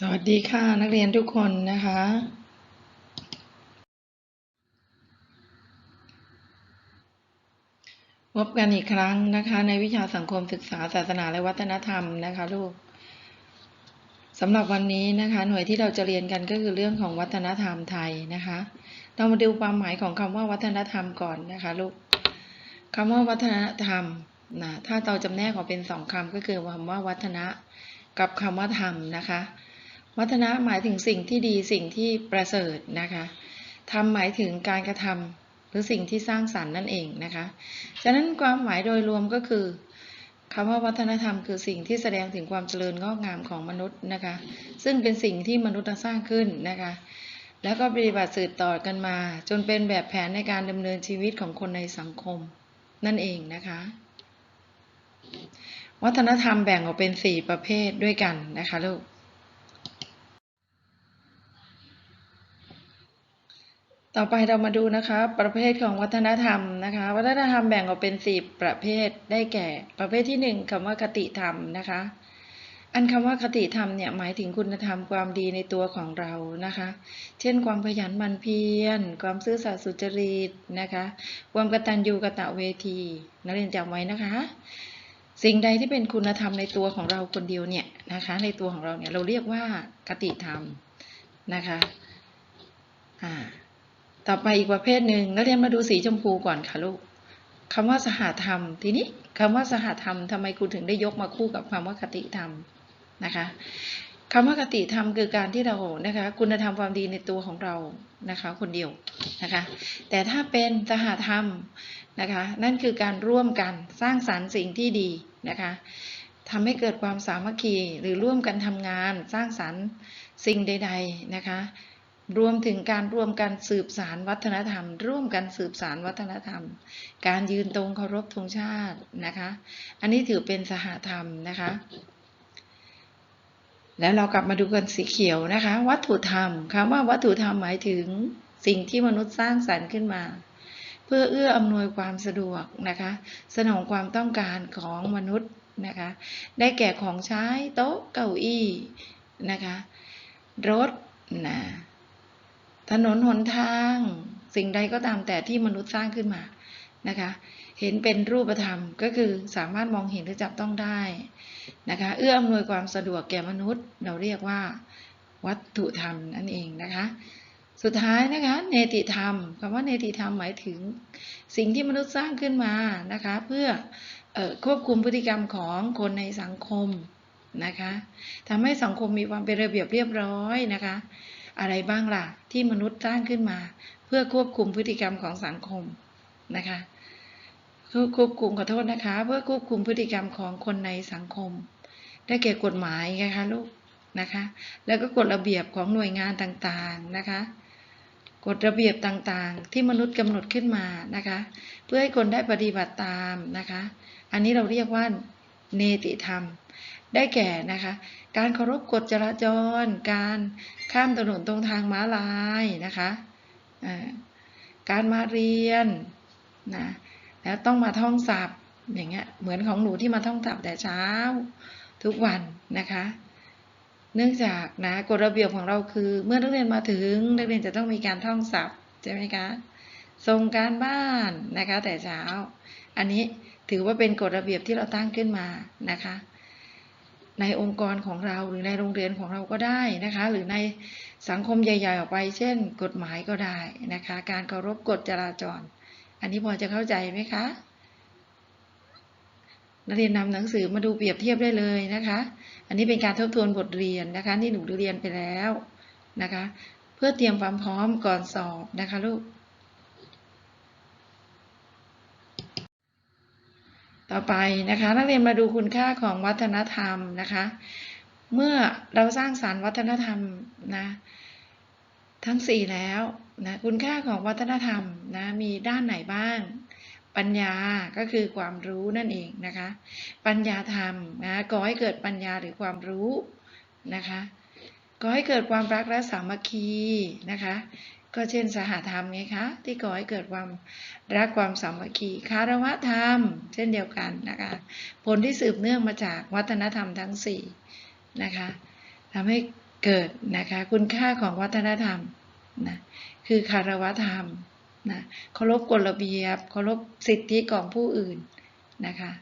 สวัสดีค่ะนักเรียนทุกคนนะคะ พบกันอีกครั้งนะคะ ในวิชาสังคมศึกษาศาสนาและวัฒนธรรมนะคะลูกสำหรับวันนี้นะคะ หน่วยที่เราจะเรียนกันก็คือเรื่องของวัฒนธรรมไทยนะคะ เรามาดูความหมายของคำว่าวัฒนธรรมก่อนนะคะลูกคำว่าวัฒนธรรมนะถ้าเราจำแนกออกเป็นสองคำก็คือคำว่าวัฒนะกับคำว่าธรรมนะคะ วัฒนะหมายถึงสิ่งที่ดีสิ่งที่ประเสริฐนะคะธรรมหมายถึงการกระทำหรือสิ่งที่สร้างสรรค์นั่นเองนะคะฉะนั้นความหมายโดยรวมก็คือคำว่าวัฒนธรรมคือสิ่งที่แสดงถึงความเจริญงอกงามของมนุษย์นะคะ ซึ่งเป็นสิ่งที่มนุษย์สร้างขึ้นนะคะ แล้วก็ปฏิบัติสืบต่อกันมา จนเป็นแบบแผนในการดำเนินชีวิตของคนในสังคมนั่นเองนะคะ วัฒนธรรมแบ่งออกเป็นสี่ประเภทด้วยกันนะคะลูก ต่อไปเรามาดูนะคะประเภทของวัฒนธรรมนะคะ วัฒนธรรมแบ่งออกเป็นสี่ประเภทได้แก่ ประเภทที่หนึ่งคำว่าคติธรรมนะคะ อันคำว่าคติธรรมเนี่ยหมายถึงคุณธรรมความดีในตัวของเรานะคะ เช่น ความขยันหมั่นเพียรความซื่อสัตย์สุจริตนะคะ ความกตัญญูกตเวทีนักเรียนจำไว้นะคะ สิ่งใดที่เป็นคุณธรรมในตัวของเราคนเดียวเนี่ยนะคะ ในตัวของเราเนี่ยเราเรียกว่าคติธรรมนะคะอ่า ต่อไปอีกประเภทหนึ่งนักเรียนมาดูสีชมพูก่อนค่ะลูกคำว่าสหธรรม ทีนี้คำว่าสหธรรมทำไมครูถึงได้ยกมาคู่กับคำว่าคติธรรมนะคะคำว่าคติธรรมคือการที่เรานะคะคุณธรรมความดีในตัวของเรานะคะคนเดียวนะคะแต่ถ้าเป็นสหธรรมนะคะนั่นคือการร่วมกันสร้างสรรค์สิ่งที่ดีนะคะทำให้เกิดความสามัคคีหรือร่วมกันทำงานสร้างสรรค์สิ่งใด ๆนะคะ รวมถึงการร่วมกันสืบสารวัฒนธรรม ร่วมกันสืบสารวัฒนธรรม การยืนตรงเคารพธงชาตินะคะ อันนี้ถือเป็นสหธรรมนะคะ แล้วเรากลับมาดูกันสีเขียวนะคะ วัตถุธรรมคำว่าวัตถุธรรมหมายถึงสิ่งที่มนุษย์สร้างสรรค์ขึ้นมา เพื่อเอื้ออำนวยความสะดวกนะคะ สนองความต้องการของมนุษย์นะคะ ได้แก่ของใช้โต๊ะเก้าอี้นะคะ รถนะ ถนนหนทาง สิ่งใดก็ตามแต่ที่มนุษย์สร้างขึ้นมานะคะ เห็นเป็นรูปธรรมก็คือสามารถมองเห็นหรือจับต้องได้นะคะเอื้ออำนวยความสะดวกแก่มนุษย์ เราเรียกว่า วัตถุธรรมนั่นเองนะคะ สุดท้ายนะคะเนติธรรมคำว่าเนติธรรมหมายถึง สิ่งที่มนุษย์สร้างขึ้นมานะคะ เพื่อออควบคุมพฤติกรรมของคนในสังคมนะคะทำให้สังคมมีความเป็นระเบียบเรียบร้อยนะคะ อะไรบ้างล่ะ ที่มนุษย์สร้างขึ้นมา เพื่อควบคุมพฤติกรรมของสังคมนะคะควบคุมขอโทษนะคะ เพื่อควบคุมพฤติกรรมของคนในสังคม ได้แก่กฎหมายไงคะลูกนะคะ แล้วก็กฎระเบียบของหน่วยงานต่างๆนะคะกฎระเบียบต่างๆ ที่มนุษย์กำหนดขึ้นมานะคะ เพื่อให้คนได้ปฏิบัติตามนะคะ อันนี้เราเรียกว่าเนติธรรม ได้แก่นะคะ การเคารพกฎจราจร การข้ามถนนตรงทางม้าลายนะคะการมาเรียนนะแล้วต้องมาท่องศัพท์อย่างเงี้ยเหมือนของหนูที่มาท่องศัพท์แต่เช้าทุกวันนะคะ เนื่องจากนะกฎระเบียบของเราคือ เมื่อนักเรียนมาถึงนักเรียนจะต้องมีการท่องศัพท์ใช่ไหมคะส่งการบ้านนะคะแต่เช้า อันนี้ถือว่าเป็นกฎระเบียบที่เราตั้งขึ้นมานะคะ ในองค์กรของเราหรือในโรงเรียนของเราก็ได้นะคะ หรือในสังคมใหญ่ ๆ ออกไป เช่น กฎหมายก็ได้นะคะ การเคารพกฎจราจร อันนี้พอจะเข้าใจไหมคะ นักเรียนนำหนังสือมาดูเปรียบเทียบได้เลยนะคะ อันนี้เป็นการทบทวนบทเรียนนะคะ ที่หนูเรียนไปแล้วนะคะ เพื่อเตรียมความพร้อมก่อนสอบนะคะลูก ต่อไปนะคะนักเรียนมาดูคุณค่าของวัฒนธรรมนะคะ เมื่อเราสร้างสารรค์วัฒนธรรมนะทั้งสี่แล้วนะคุณค่าของวัฒนธรรมนะมีด้านไหนบ้าง ปัญญาก็คือความรู้นั่นเองนะคะ ปัญญาธรรมนะก่อให้เกิดปัญญาหรือความรู้นะคะก่อให้เกิดความรักและสามัคคีนะคะ ก็เช่นสหธรรมไงคะที่ก่อให้เกิดความรักความสามัคคีคารวะธรรม เช่นเดียวกันนะคะผลที่สืบเนื่องมาจากวัฒนธรรมทั้งสี่นะคะทำให้เกิดนะคะคุณค่าของวัฒนธรรมนะคือคารวะธรรมนะเคารพกฎระเบียบเคารพสิทธิของผู้อื่นนะคะ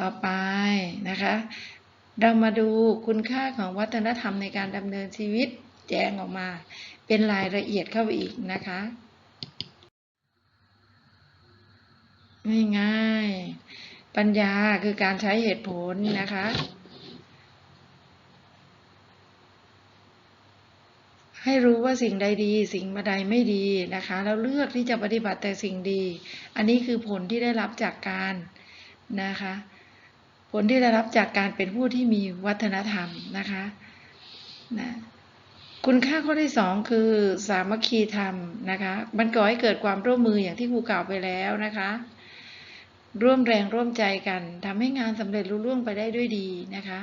ต่อไปนะคะ เรามาดูคุณค่าของวัฒนธรรมในการดำเนินชีวิตแจงออกมา เป็นรายละเอียดเข้าไปอีกนะคะง่ายๆปัญญาคือการใช้เหตุผลนะคะ ให้รู้ว่าสิ่งใดดี สิ่งใดไม่ดีนะคะ แล้วเลือกที่จะปฏิบัติแต่สิ่งดี อันนี้คือผลที่ได้รับจากการนะคะ ผลที่ได้รับจากการเป็นผู้ที่มีวัฒนธรรมนะคะนะคุณค่าข้อที่สองคือสามัคคีธรรมนะคะมันก่อให้เกิดความร่วมมืออย่างที่ครูกล่าวไปแล้วนะคะ ร่วมแรงร่วมใจกันทำให้งานสำเร็จรุ่ล่วงไปได้ด้วยดีนะคะ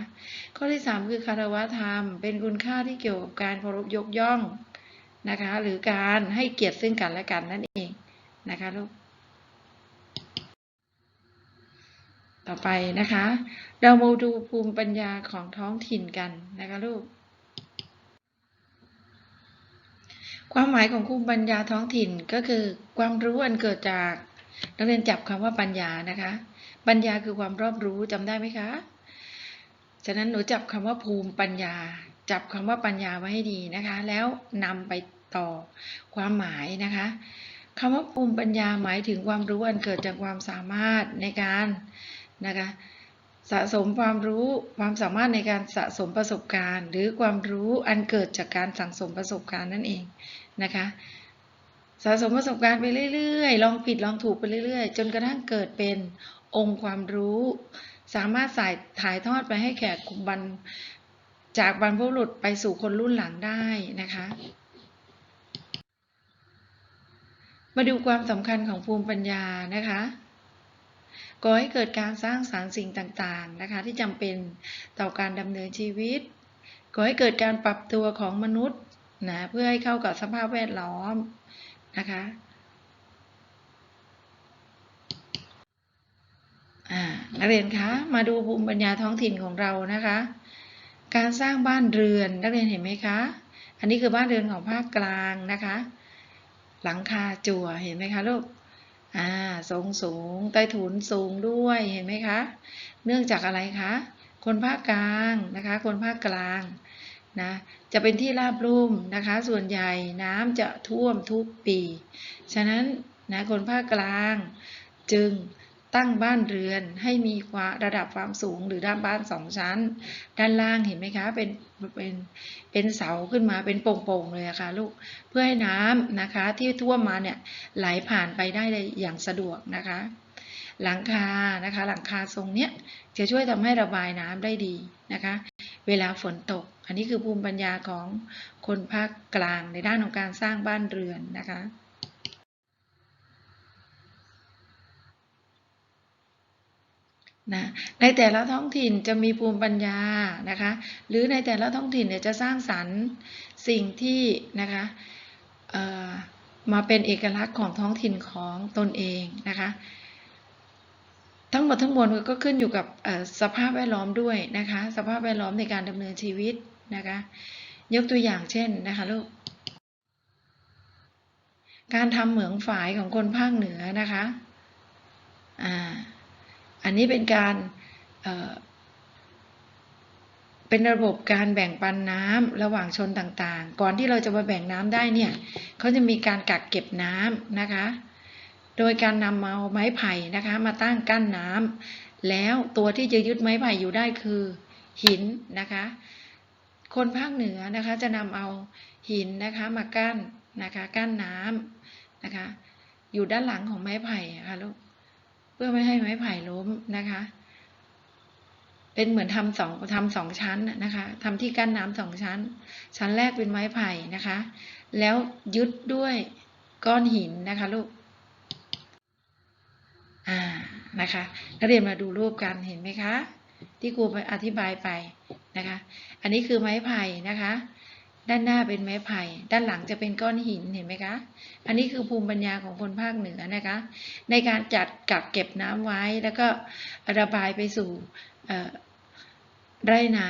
ข้อที่สามคือคารวะธรรม เป็นคุณค่าที่เกี่ยวกับการเคารพยกย่องนะคะ หรือการให้เกียรติซึ่งกันและกันนั่นเองนะคะลูก ต่อไปนะคะ เรามาดูภูมิปัญญาของท้องถิ่นกันนะคะลูก ความหมายของภูมิปัญญาท้องถิ่นก็คือความรู้อันเกิดจากนักเรียนจับคำว่าปัญญานะคะ ปัญญาคือความรอบรู้จำได้ไหมคะ ฉะนั้นหนูจับคำว่าภูมิปัญญา จับคำว่าปัญญาไว้ให้ดีนะคะ แล้วนำไปต่อความหมายนะคะคำว่าภูมิปัญญาหมายถึงความรู้อันเกิดจากความสามารถในการ นะคะสะสมความรู้ความสามารถในการสะสมประสบการณ์ หรือความรู้อันเกิดจากการสั่งสมประสบการณ์นั่นเองนะคะสะสมประสบการณ์ไปเรื่อยๆ ลองผิดลองถูกไปเรื่อยๆ จนกระทั่งเกิดเป็นองค์ความรู้ สามารถสายถ่ายทอดไปให้แขกบรรจากบรรพบุรุษไปสู่คนรุ่นหลังได้นะคะ มาดูความสำคัญของภูมิปัญญานะคะ ก่อให้เกิดการสร้างสารรค์สิ่งต่างๆนะคะที่จำเป็นต่อการดำเนินชีวิต ก่อให้เกิดการปรับตัวของมนุษย์นะเพื่อให้เข้ากับสภาพแวดล้อมนะคะนักเรียนคะมาดูภูมิปัญญาท้องถิ่นของเรานะคะ การสร้างบ้านเรือนนักเรียนเห็นไหมคะ อันนี้คือบ้านเรือนของภาคกลางนะคะ หลังคาจั่วเห็นไหมคะลูก อ่าทรงสูงใต้ถุนสูงด้วยเห็นไหมคะ เนื่องจากอะไรคะ คนภาคกลางนะคะ คนภาคกลางนะจะเป็นที่ราบลุ่มนะคะ ส่วนใหญ่น้ำจะท่วมทุกปี ฉะนั้นนะคนภาคกลางจึง ตั้งบ้านเรือนให้มีความระดับความสูงหรือด้านบ้านสองชั้น ด้านล่างเห็นไหมคะ เป็นเป็นเป็นเสาขึ้นมาเป็นโป่งๆเลยะค่ะลูกเพื่อให้น้ำนะคะที่ท่วมมาเนี่ยไหลผ่านไปได้อย่างสะดวกนะคะ หลังคานะคะ หลังคาทรงเนี้ยจะช่วยทำให้ระบายน้ำได้ดีนะคะ เวลาฝนตก อันนี้คือภูมิปัญญาของคนภาคกลางในด้านของการสร้างบ้านเรือนนะคะ นะในแต่ละท้องถิ่นจะมีภูมิปัญญานะคะ หรือในแต่ละท้องถิ่นเนี่ยจะสร้างสรรค์สิ่งที่นะคะมาเป็นเอกลักษณ์ของท้องถิ่นของตนเองนะคะ ทั้งหมดทั้งมวลก็ขึ้นอยู่กับสภาพแวดล้อมด้วยนะคะ สภาพแวดล้อมในการดำเนินชีวิตนะคะ ยกตัวอย่างเช่นนะคะลูกการทำเหมืองฝายของคนภาคเหนือนะคะอ่า อันนี้เป็นการเเป็นระบบการแบ่งปันน้ำระหว่างชนต่างๆ ก่อนที่เราจะมาแบ่งน้ำได้เนี่ยเขาจะมีการกักเก็บน้ำนะคะ โดยการนำเอาไม้ไผ่นะคะมาตั้งกั้นน้ำแล้วตัวที่จะยึดไม้ไผ่อยู่ได้คือหินนะคะ คนภาคเหนือนะคะจะนำเอาหินนะคะมากั้นนะคะกั้นน้ำนะคะ อยู่ด้านหลังของไม้ไผ่ค่ะลูก พื่อไม่ให้ไม้ไผ่ล้มนะคะ เป็นเหมือนทำสองทำสองชั้นนะคะทำที่กั้นน้ำสองชั้น ชั้นแรกเป็นไม้ไผ่นะคะ แล้วยึดด้วยก้อนหินนะคะลูกอ่านะคะนักเรียนมาดูรูปกันเห็นไหมคะ ที่ครูไปอธิบายไปนะคะ อันนี้คือไม้ไผ่นะคะ ด้านหน้าเป็นไม้ไผ่ ด้านหลังจะเป็นก้อนหินเห็นไหมคะ อันนี้คือภูมิปัญญาของคนภาคเหนือนะคะ ในการจัดกักเก็บน้ำไว้แล้วก็ระบายไปสู่ไร่นา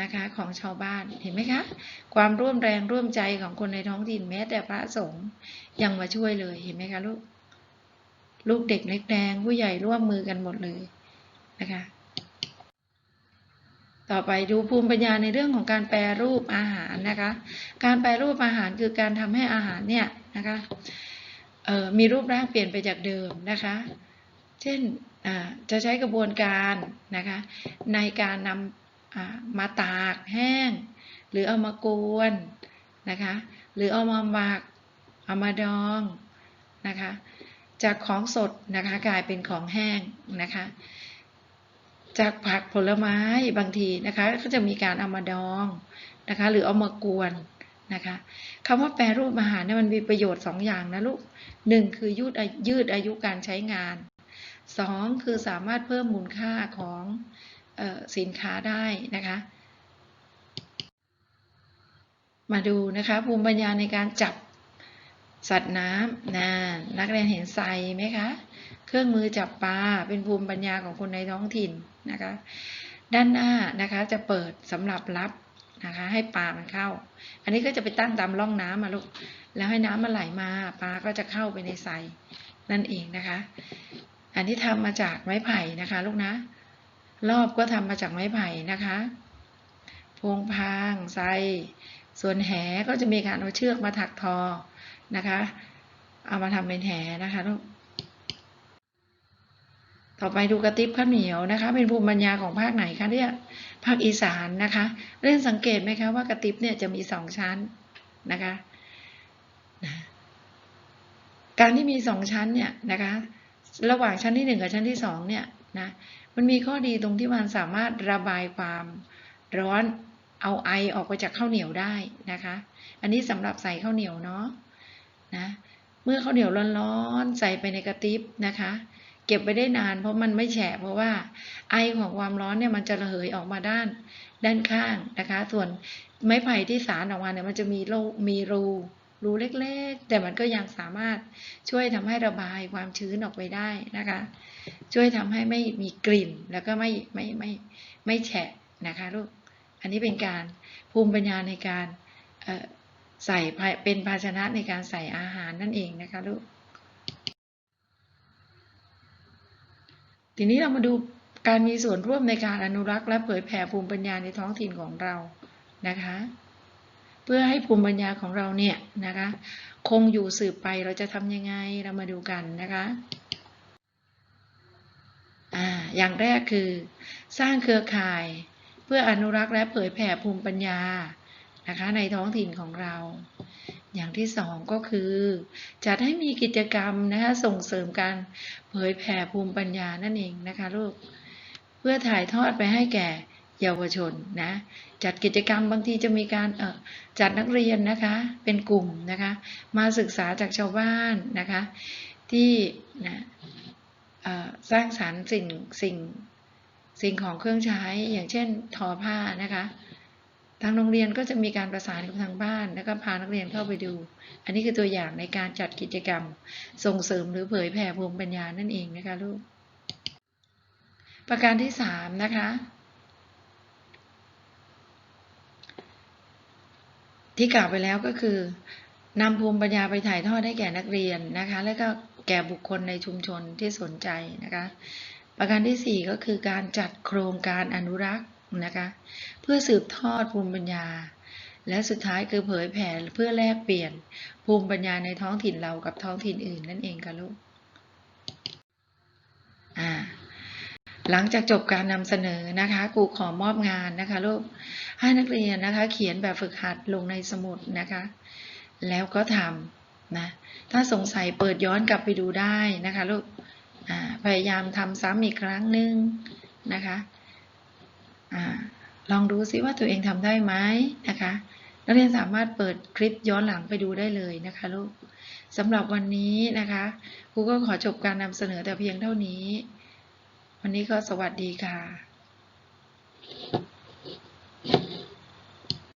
นะคะของชาวบ้านเห็นไหมคะ ความร่วมแรงร่วมใจของคนในท้องถิ่นแม้แต่พระสงฆ์ยังมาช่วยเลยเห็นไหมคะลูก ลูกเด็กเล็กแดงผู้ใหญ่ร่วมมือกันหมดเลยนะคะ ต่อไปดูภูมิปัญญาในเรื่องของการแปรรูปอาหารนะคะ การแปรรูปอาหารคือการทำให้อาหารเนี่ยนะคะมีรูปร่างเปลี่ยนไปจากเดิมนะคะ เช่นจะใช้กระบวนการนะคะในการนำมาตากแห้ง หรือเอามากวนนะคะหรือเอามาหมักเอามาดองนะคะจากของสดนะคะกลายเป็นของแห้งนะคะ จากผักผลไม้บางทีนะคะ ก็จะมีการเอามาดองนะคะ หรือเอามากวนนะคะคำว่าแปรรูปอาหารเนี่ยมันมีประโยชน์สองอย่างนะลูกหนึ่งคือยืดอายืดอายุการใช้งานสองคือสามารถเพิ่มมูลค่าของออสินค้าได้นะคะ มาดูนะคะภูมิปัญญาในการจับ สัตว์น้ำนะนักเรียนเห็นไซไหมคะ เครื่องมือจับปลาเป็นภูมิปัญญาของคนในท้องถิ่นนะคะ ด้านหน้านะคะจะเปิดสำหรับรับนะคะ ให้ปลามันเข้า อันนี้ก็จะไปตั้งตามร่องน้ำมาลูก แล้วให้น้ำมันไหลมาปลาก็จะเข้าไปในไซนั่นเองนะคะ อันนี้ทำมาจากไม้ไผ่นะคะลูกนะ รอบก็ทำมาจากไม้ไผ่นะคะพวงพางไซส่วนแหก็จะมีการเอาเชือกมาถักทอ นะคะ เอามาทำเป็นแหนะคะลูกต่อไปดูกระติบข้าวเหนียวนะคะ เป็นภูมิปัญญาของภาคไหนคะเนี่ยภาคอีสานนะคะเล่นสังเกตไหมคะว่ากระติบเนี่ยจะมีสองชั้นนะคะนะการที่มีสองชั้นเนี่ยนะคะ ระหว่างชั้นที่หนึ่งกับชั้นที่สองเนี่ยนะมันมีข้อดีตรงที่มันสามารถระบายความร้อนเอาไอออกไปจากข้าวเหนียวได้นะคะ อันนี้สำหรับใส่ข้าวเหนียวเนาะ นะเมื่อข้าวเหนียวร้อนๆใส่ไปในกระติบนะคะ เก็บไว้ได้นาน เพราะมันไม่แฉะเพราะว่าไอของความร้อนเนี่ยมันจะระเหยออกมาด้านด้านข้างนะคะ ส่วนไม้ไผ่ที่สารออกมาเนี่ยมันจะมีรูมีรูรูเล็กๆ แต่มันก็ยังสามารถช่วยทำให้ระบายความชื้นออกไปได้นะคะ ช่วยทำให้ไม่มีกลิ่นแล้วก็ไม่ไม่ไม่ไม่แฉะนะคะลูก อันนี้เป็นการภูมิปัญญาในการ ใส่เป็นภาชนะในการใส่อาหารนั่นเองนะคะลูก ทีนี้เรามาดูการมีส่วนร่วมในการอนุรักษ์และเผยแผ่ภูมิปัญญาในท้องถิ่นของเรานะคะ เพื่อให้ภูมิปัญญาของเราเนี่ยนะคะ คงอยู่สืบไปเราจะทำยังไงเรามาดูกันนะคะอ่าอย่างแรกคือ สร้างเครือข่าย เพื่ออนุรักษ์และเผยแผ่ภูมิปัญญา นะคะในท้องถิ่นของเรา อย่างที่สองก็คือ จัดให้มีกิจกรรมนะคะส่งเสริมการเผยแผ่ภูมิปัญญานั่นเองนะคะลูกเพื่อถ่ายทอดไปให้แก่เยาวชนนะจัดกิจกรรมบางทีจะมีการเออจัดนักเรียนนะคะเป็นกลุ่มนะคะมาศึกษาจากชาวบ้านนะคะที่นะสร้างสารรค์สิ่งสิ่งสิ่งของเครื่องใช้อย่างเช่นทอผ้านะคะ ทางโรงเรียนก็จะมีการประสานกับทางบ้าน แล้วก็พานักเรียนเข้าไปดู อันนี้คือตัวอย่างในการจัดกิจกรรม ส่งเสริมหรือเผยแผ่ภูมิปัญญานั่นเองนะคะลูก ประการที่สามนะคะที่กล่าวไปแล้วก็คือนำภูมิปัญญาไปถ่ายทอดให้แก่นักเรียนนะคะ แล้วก็แก่บุคคลในชุมชนที่สนใจนะคะ ประการที่สี่ก็คือการจัดโครงการอนุรักษ์ นะคะ เพื่อสืบทอดภูมิปัญญา และสุดท้ายคือเผยแผ่เพื่อแลกเปลี่ยนภูมิปัญญาในท้องถิ่นเรากับท้องถิ่นอื่นนั่นเองค่ะลูกอ่าหลังจากจบการนำเสนอนะคะครูขอมอบงานนะคะลูกให้นักเรียนนะคะ เขียนแบบฝึกหัดลงในสมุดนะคะ แล้วก็ทำนะ ถ้าสงสัยเปิดย้อนกลับไปดูได้นะคะลูกพยายามทำซ้ำอีกครั้งหนึ่งนะคะ ลองดูซิว่าตัวเองทำได้ไหมนะคะ นักเรียนสามารถเปิดคลิปย้อนหลังไปดูได้เลยนะคะลูกสำหรับวันนี้นะคะครูก็ขอจบการนำเสนอแต่เพียงเท่านี้ วันนี้ก็สวัสดีค่ะ